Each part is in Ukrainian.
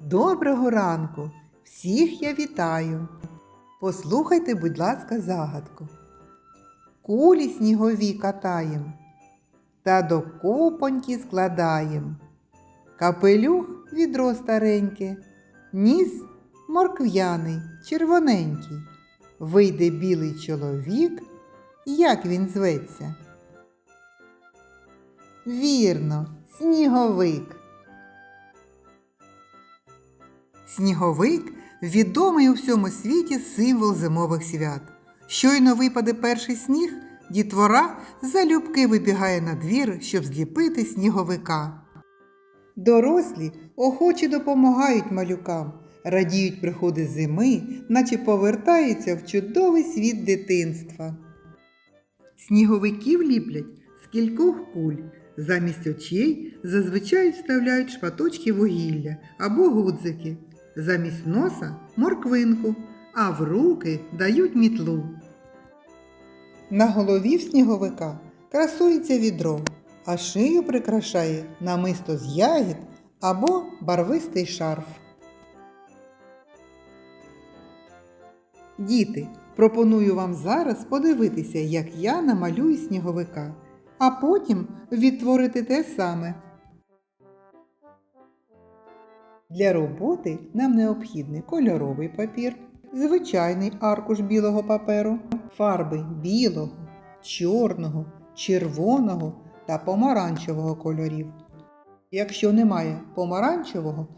Доброго ранку! Всіх я вітаю. Послухайте, будь ласка, загадку. Кулі снігові катаєм та до копоньки складаєм. Капелюх відро стареньке, ніс моркв'яний, червоненький. Вийде білий чоловік, як він зветься? Вірно, сніговик. Сніговик відомий у всьому світі символ зимових свят. Щойно випаде перший сніг, дітвора залюбки вибігає на двір, щоб зліпити сніговика. Дорослі охоче допомагають малюкам, радіють приходи зими, наче повертаються в чудовий світ дитинства. Сніговиків ліплять з кількох куль. Замість очей зазвичай вставляють шматочки вугілля або гудзики, замість носа морквинку, а в руки дають мітлу. На голові в сніговика красується відро, а шию прикрашає намисто з ягід або барвистий шарф. Діти, пропоную вам зараз подивитися, як я намалюю сніговика, а потім відтворити те саме. Для роботи нам необхідний кольоровий папір, звичайний аркуш білого паперу, фарби білого, чорного, червоного та помаранчевого кольорів. Якщо немає помаранчевого,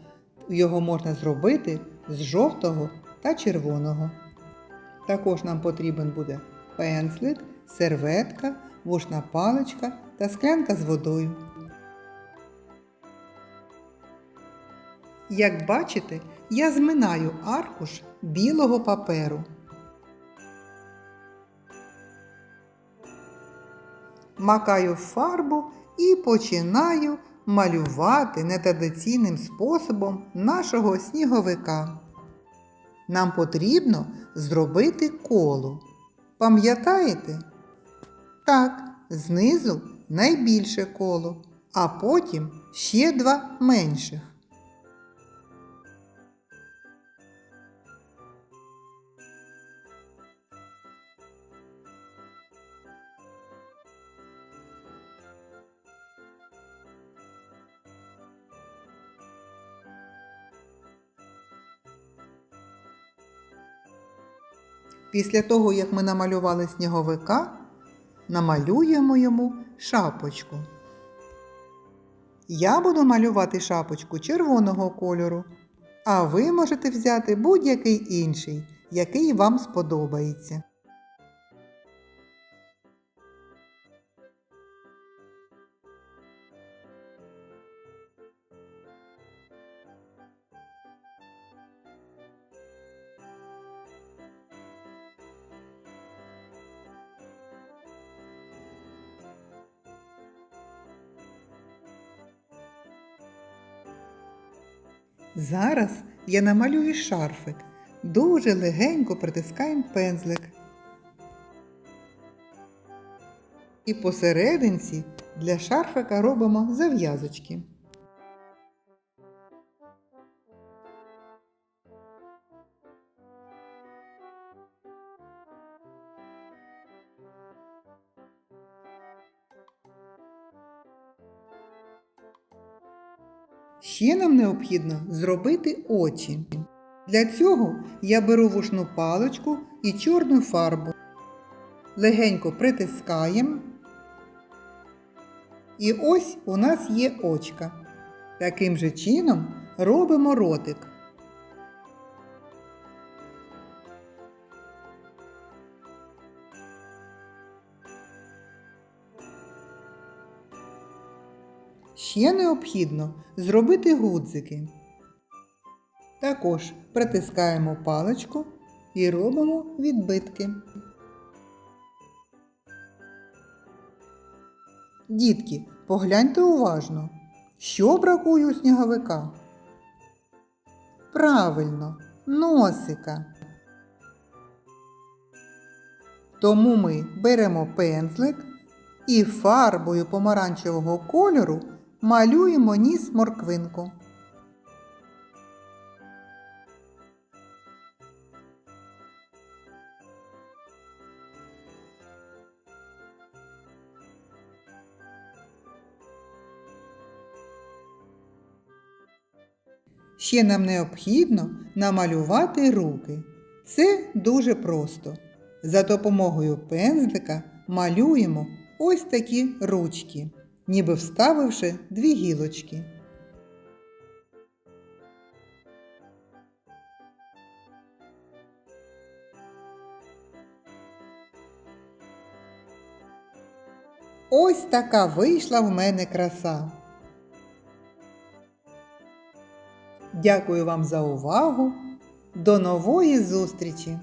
його можна зробити з жовтого та червоного. Також нам потрібен буде пензлик, серветка, вушна паличка та склянка з водою. Як бачите, я зминаю аркуш білого паперу. Макаю фарбу і починаю малювати нетрадиційним способом нашого сніговика. Нам потрібно зробити коло. Пам'ятаєте? Так, знизу найбільше коло, а потім ще два менших. Після того, як ми намалювали сніговика, намалюємо йому шапочку. Я буду малювати шапочку червоного кольору, а ви можете взяти будь-який інший, який вам сподобається. Зараз я намалюю шарфик. Дуже легенько притискаємо пензлик. І посерединці для шарфика робимо зав'язочки. Ще нам необхідно зробити очі. Для цього я беру вушну паличку і чорну фарбу. Легенько притискаємо. І ось у нас є очка. Таким же чином робимо ротик. Ще необхідно зробити гудзики. Також притискаємо паличку і робимо відбитки. Дітки, погляньте уважно, що бракує у сніговика? Правильно, носика. Тому ми беремо пензлик і фарбою помаранчевого кольору Малюємо ніс морквинку. Ще нам необхідно намалювати руки. Це дуже просто. За допомогою пензлика малюємо ось такі ручки ніби вставивши дві гілочки. Ось така вийшла в мене краса. Дякую вам за увагу. До нової зустрічі!